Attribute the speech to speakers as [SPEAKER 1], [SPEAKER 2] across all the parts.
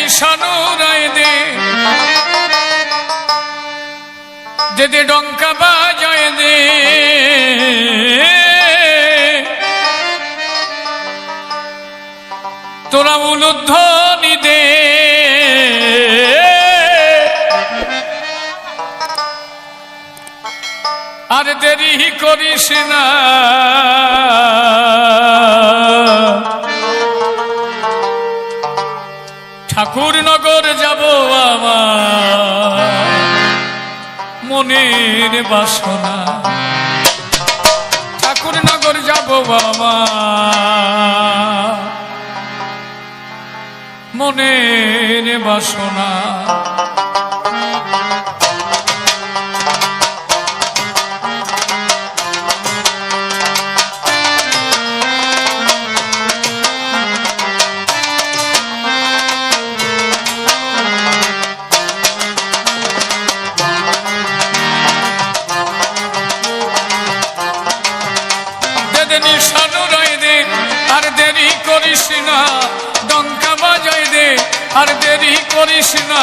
[SPEAKER 1] নিশানু রায় দে। দে ডঙ্কা বাজায় দে। তোরা উলুধ্বনি দে। আর দেরি করিস না। মনের বাসনা। ঠাকুর নগর যাব বাবা। মনের বাসনা। আর দেরি করিস না।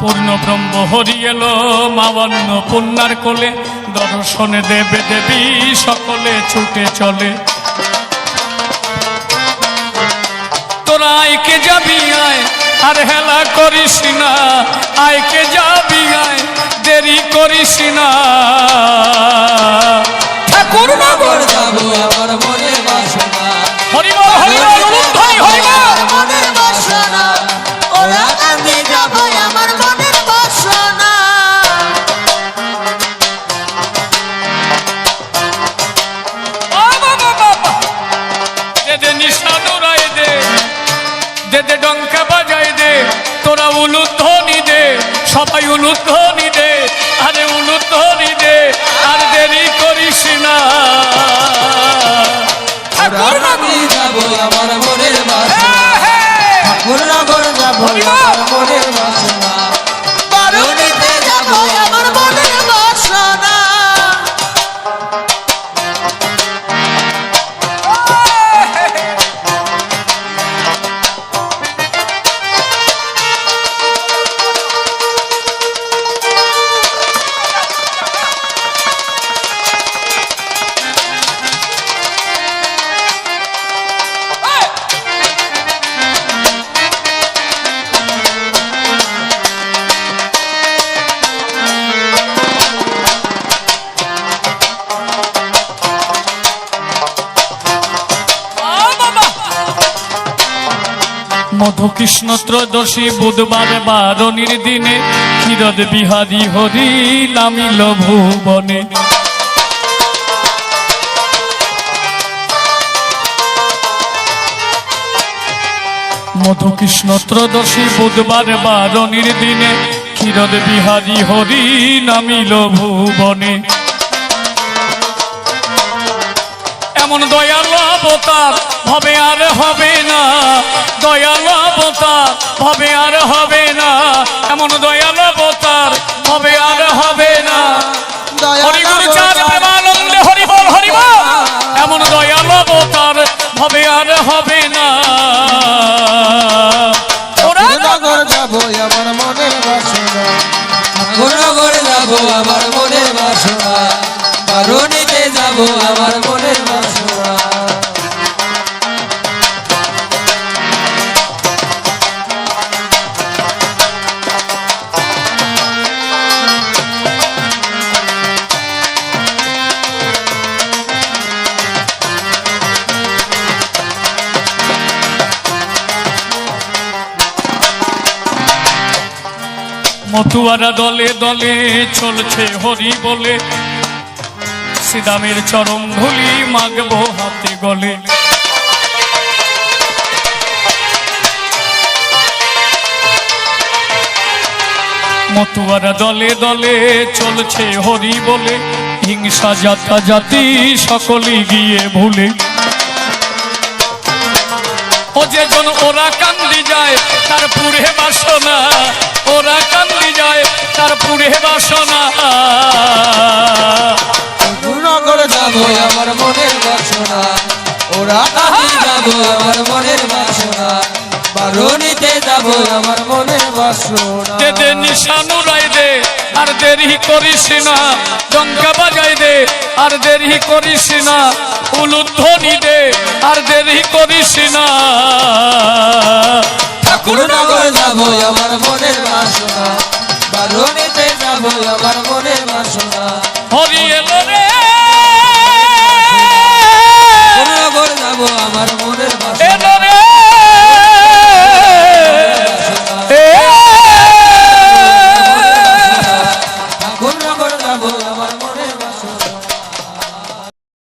[SPEAKER 1] পূর্ণ ব্রহ্ম হরি এলো মাবান্ন পুণ্যার কোলে, দর্শনে দেবে দেবী, সকলে ছুটে চলে। তোরা আইকে যাবি আয়, আর হেলা করিস না আইকে যাবি আয়, দেরি করিস না। দে দে ডঙ্কা বাজাই দে তোরা উলুধ্বনি দে সবাই উলুধ্বনি দে আরে উলুধ্বনি দে আর দেরি করিস না।
[SPEAKER 2] ওরা কান্দি যাব আমার মনের বাসনা
[SPEAKER 1] হ্যাঁ,
[SPEAKER 2] ঠাকুরনগর যাব।
[SPEAKER 1] মধুকৃষ্ণ ত্রয়োদশী বুধবার বারণীর দিনে ক্ষীরদ বিহারী হরি নামিল ভুবনে। মধুকৃষ্ণ ত্রয়োদশী বুধবার বারণীর দিনে ক্ষীরদ বিহারী হরি নামিল ভুবনে। এমন দয়াল অবতার হবে আর হবে না। দয়াল অবতার হবে আর হবে না। এমন দয়াল অবতার হবে আর হবে না। হরিগুরু চার প্রেমানন্দে এমন দয়াল অবতার হবে আর হবে না। যাব আমার মনের বাসনা। যাব যাব আমার মতুয়ারা দলে দলে চলছে হরি বলে। শ্রীদামের চরম ধুলি মাগবো হাতে গলে। মতুয়ারা দলে দলে চলছে হরি বলে। হিংসা জাতা জাতি সকলে গিয়ে ভুলে। ও যে জন ওরা কান্দি যায়, তার পুরে বাসনা, ওরা বাসনা
[SPEAKER 2] নগর যাব আমার মনের বাসনা। ওরা যাব আমার মনের বাসনা। বারণীতে যাব আমার মনের বাসনা।
[SPEAKER 1] দে দে নিশানু রাই দে আর দেরি করিস না। ডঙ্কা বাজাই দে আর দেরি করিস না। উলুধ্বনি দে আর দেরি করিস না।